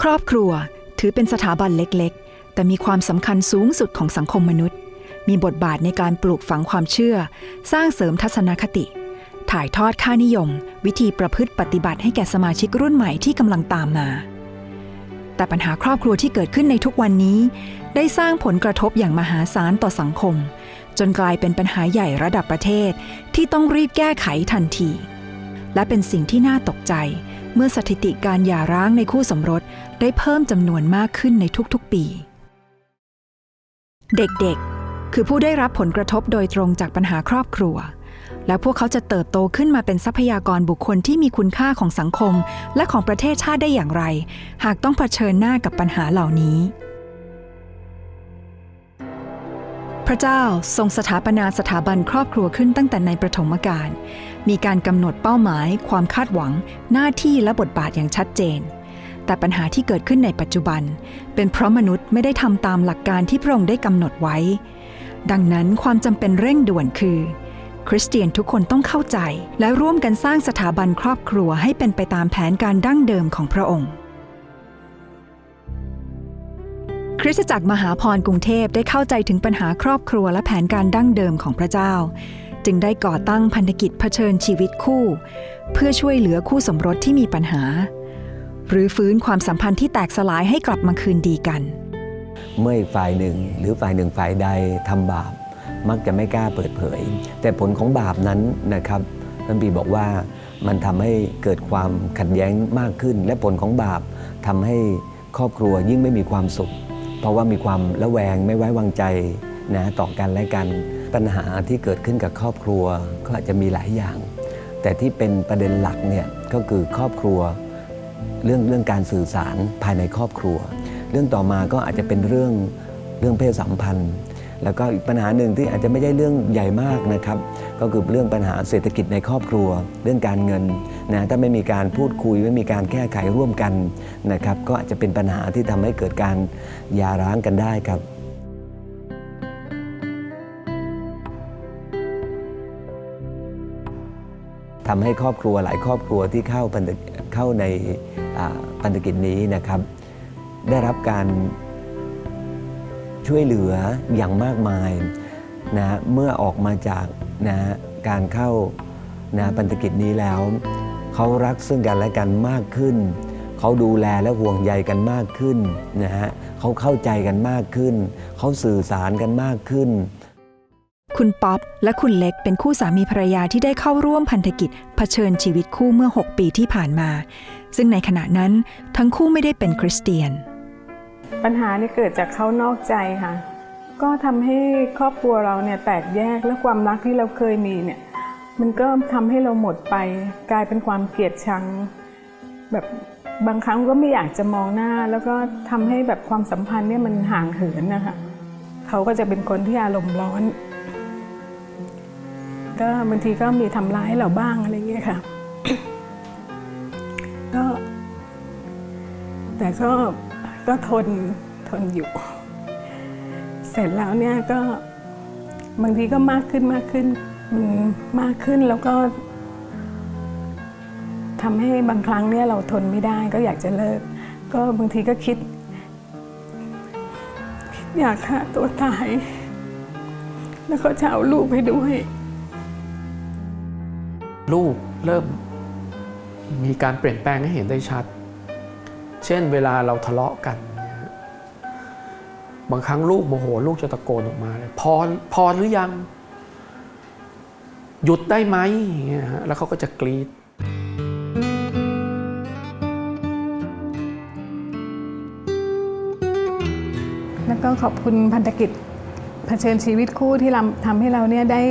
ครอบครัวถือเป็นสถาบันเล็กๆ แต่มีความสำคัญสูงสุดของสังคมมนุษย์ มีบทบาทในการปลูกฝังความเชื่อ สร้างเสริมทัศนคติ ถ่ายทอดค่านิยม วิธีประพฤติปฏิบัติให้แก่สมาชิกรุ่นใหม่ที่กำลังตามมา แต่ปัญหาครอบครัวที่เกิดขึ้นในทุกวันนี้ ได้สร้างผลกระทบอย่างมหาศาลต่อสังคม จนกลายเป็นปัญหาใหญ่ระดับประเทศที่ต้องรีบแก้ไขทันที และเป็นสิ่งที่น่าตกใจ เมื่อสถิติการหย่าร้างในคู่สมรสได้เพิ่มจำนวนมากขึ้นในทุกๆปี เด็กๆ คือผู้ได้รับผลกระทบโดยตรงจากปัญหาครอบครัว และพวกเขาจะเติบโตขึ้นมาเป็นทรัพยากรบุคคลที่มีคุณค่าของสังคม และของประเทศชาติได้อย่างไร หากต้องเผชิญหน้ากับปัญหาเหล่านี้ ระเจ้าทรงสถาปนาสถาบันครอบครัวขึ้นตั้งแต่ในประถมกาลมีการกำหนดเป้าหมาย ความคาดหวัง หน้าที่และบทบาทอย่างชัดเจน แต่ปัญหาที่เกิดขึ้นในปัจจุบัน เป็นเพราะมนุษย์ไม่ได้ทำตามหลักการที่พระองค์ได้กำหนดไว้ ดังนั้นความจำเป็นเร่งด่วนคือ คริสเตียนทุกคนต้องเข้าใจ และร่วมกันสร้างสถาบันครอบครัวให้เป็นไปตามแผนการดั้งเดิมของพระองค์ คริสตจักรมหาพรกรุงเทพได้เข้าใจถึงปัญหาครอบครัวและแผนการดั้งเดิมของพระเจ้า จึงได้ก่อตั้งพันธกิจเผชิญชีวิตคู่ เพื่อช่วยเหลือคู่สมรสที่มีปัญหา หรือฟื้นความสัมพันธ์ที่แตกสลายให้กลับมาคืนดีกัน เมื่อฝ่ายหนึ่งหรือฝ่ายหนึ่งฝ่ายใดทำบาป มักจะไม่กล้าเปิดเผย แต่ผลของบาปนั้นนะครับพระบีบอกว่ามันทำให้เกิดความขัดแย้งมากขึ้น และผลของบาปทำให้ครอบครัวยิ่งไม่มีความสุข เพราะว่ามีความระแวงไม่ไว้วางใจนะต่อกันและกัน ปัญหาที่เกิดขึ้นกับครอบครัวก็อาจจะมีหลายอย่าง แต่ที่เป็นประเด็นหลักเนี่ยก็คือครอบครัว เรื่องเรื่องการสื่อสารภายในครอบครัว เรื่องต่อมาก็อาจจะเป็นเรื่องเรื่องเพศสัมพันธ์ แล้วก็อีกปัญหาหนึ่งที่อาจจะไม่ใช่เรื่องใหญ่มากนะครับ ก็คือเรื่องปัญหาเศรษฐกิจในครอบครัว เรื่องการเงินนะถ้าไม่มีการพูดคุยไม่มีการแก้ไขร่วมกันนะครับก็อาจจะเป็นปัญหาที่ทำให้เกิดการหย่าร้างกันได้ครับทำให้ครอบครัวหลายครอบครัวที่เข้าพันเข้าในอ่าพันธกิจนี้นะครับ ได้รับการช่วยเหลืออย่างมากมายนะเมื่อออกมาจาก นะการเข้านะพันธกิจนี้แล้ว เขารักซึ่งกันและกันมากขึ้น เขาดูแลและห่วงใยกันมากขึ้นนะฮะเขาเข้าใจกันมากขึ้น เขาสื่อสารกันมากขึ้นคุณป๊อปและคุณเล็กเป็นคู่สามีภรรยาที่ได้เข้าร่วมพันธกิจเผชิญชีวิตคู่เมื่อ 6 ปีที่ผ่านมา ซึ่งในขณะนั้นทั้งคู่ไม่ได้เป็นคริสเตียน ปัญหานี่เกิดจากเขานอกใจค่ะ ก็ทำให้ครอบครัวเราเนี่ยแตกแยกและความรักที่เราเคยมีเนี่ย มันก็ทำให้เราหมดไป กลายเป็นความเกลียดชัง แบบบางครั้งก็ไม่อยากจะมองหน้า แล้วก็ทำให้แบบความสัมพันธ์เนี่ยมันห่างเหินนะคะเขาก็จะเป็นคนที่อารมณ์ร้อน ก็บางทีก็มีทำร้ายเราบ้างอะไรเงี้ยค่ะก็แต่ก็ก็ทนทนอยู่ เสร็จแล้วเนี่ยก็บางทีก็มากขึ้นมากขึ้นมากขึ้นแล้วก็ทำให้บางครั้งเนี่ยเราทนไม่ได้ก็อยากจะเลิก ก็บางทีก็คิด คิดอยากฆ่าตัวตาย แล้วก็จะเอาลูกไปด้วย ลูกเริ่มมีการเปลี่ยนแปลงให้เห็นได้ชัด เช่นเวลาเราทะเลาะกัน บางครั้งลูกโมโหลูกจะตะโกนออกมาเลยพอพอหรือยัง หยุดได้ไหมอย่างเงี้ยฮะแล้วเขาก็จะกรีดแล้วก็ขอบคุณพันธกิจเผชิญชีวิตคู่ที่ทำให้เราเนี่ยได้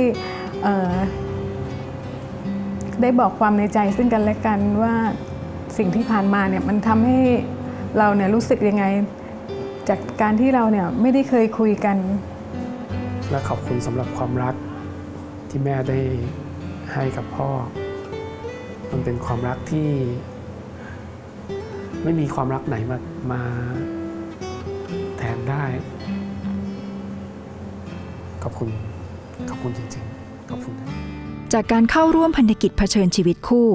ได้บอกความในใจซึ่งกันและกันว่าสิ่งที่ผ่านมาเนี่ยมันทำให้เราเนี่ยรู้สึกยังไง จากการที่เราเนี่ยไม่ได้เคยคุยกัน และขอบคุณสำหรับความรักที่แม่ได้ให้กับพ่อ มันเป็นความรักที่ ไม่มีความรักไหนมามาแทนได้ ขอบคุณ ขอบคุณจริงๆ ขอบคุณนะจากการเข้าร่วมพันธกิจเผชิญชีวิตคู่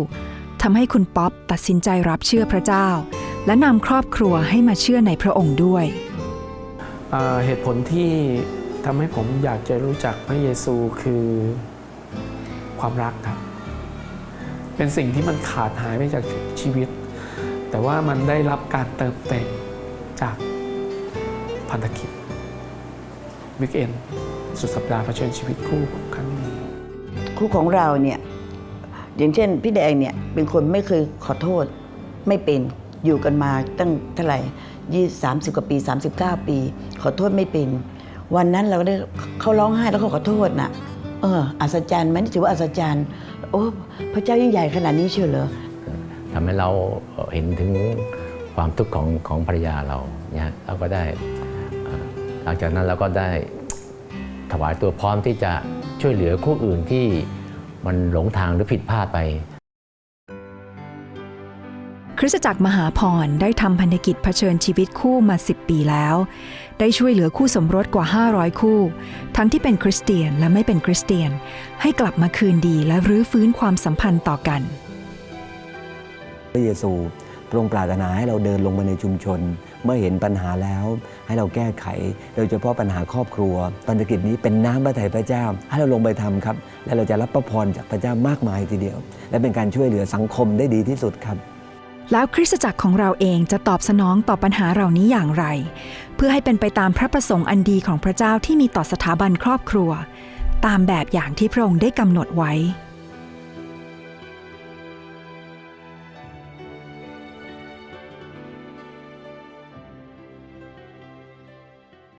ทำให้คุณป๊อปตัดสินใจรับเชื่อพระเจ้า และนำครอบครัวให้มาเชื่อในพระองค์ด้วยเอ่อเหตุผลที่ทำให้ผมอยากจะรู้จักพระเยซูคือความรักครับ เป็นสิ่งที่มันขาดหายไปจากชีวิต แต่ว่ามันได้รับการเติมเต็มจากพันธกิจวิกเอนสุดสัปดาห์เผชิญชีวิตคู่ครั้งนี้คู่ของเราเนี่ยอย่างเช่นพี่แดงเนี่ยเป็นคนไม่เคยขอโทษไม่เป็น อยู่กันมาตั้งเท่าไหร่ยี่สามสิบกว่าปี 39 ปี ขอโทษไม่เป็น วันนั้นเราก็ได้เขาร้องไห้แล้วเขาขอโทษน่ะเอออัศจรรย์ไหมนี่ถือว่าอัศจรรย์โอ้พระเจ้ายิ่งใหญ่ขนาดนี้เชียวเหรอทำให้เราเห็นถึงความทุกข์ของของภรรยาเราเนี่ยเราก็ได้หลังจากนั้นเราก็ได้ถวายตัวพร้อมที่จะช่วยเหลือคู่อื่นที่มันหลงทางหรือผิดพลาดไป คริสตจักรมหาพรได้ทำพันธกิจเผชิญชีวิตคู่มา 10 ปีแล้ว ได้ช่วยเหลือคู่สมรสกว่า 500 คู่ ทั้งที่เป็นคริสเตียนและไม่เป็นคริสเตียน ให้กลับมาคืนดีและรื้อฟื้นความสัมพันธ์ต่อกัน พระเยซูทรงปรารถนาให้เราเดินลงมาในชุมชน เมื่อเห็นปัญหาแล้ว ให้เราแก้ไข โดยเฉพาะปัญหาครอบครัวปัญญกิจนี้เป็นน้ำพระทัยพระเจ้า ให้เราลงไปทำครับ และเราจะรับพระพรจากพระเจ้ามากมายทีเดียว และเป็นการช่วยเหลือสังคมได้ดีที่สุดครับ แล้วคริสตจักรของเราเองจะตอบสนองต่อปัญหาเหล่านี้อย่างไร เพื่อให้เป็นไปตามพระประสงค์อันดีของพระเจ้าที่มีต่อสถาบันครอบครัว ตามแบบอย่างที่พระองค์ได้กำหนดไว้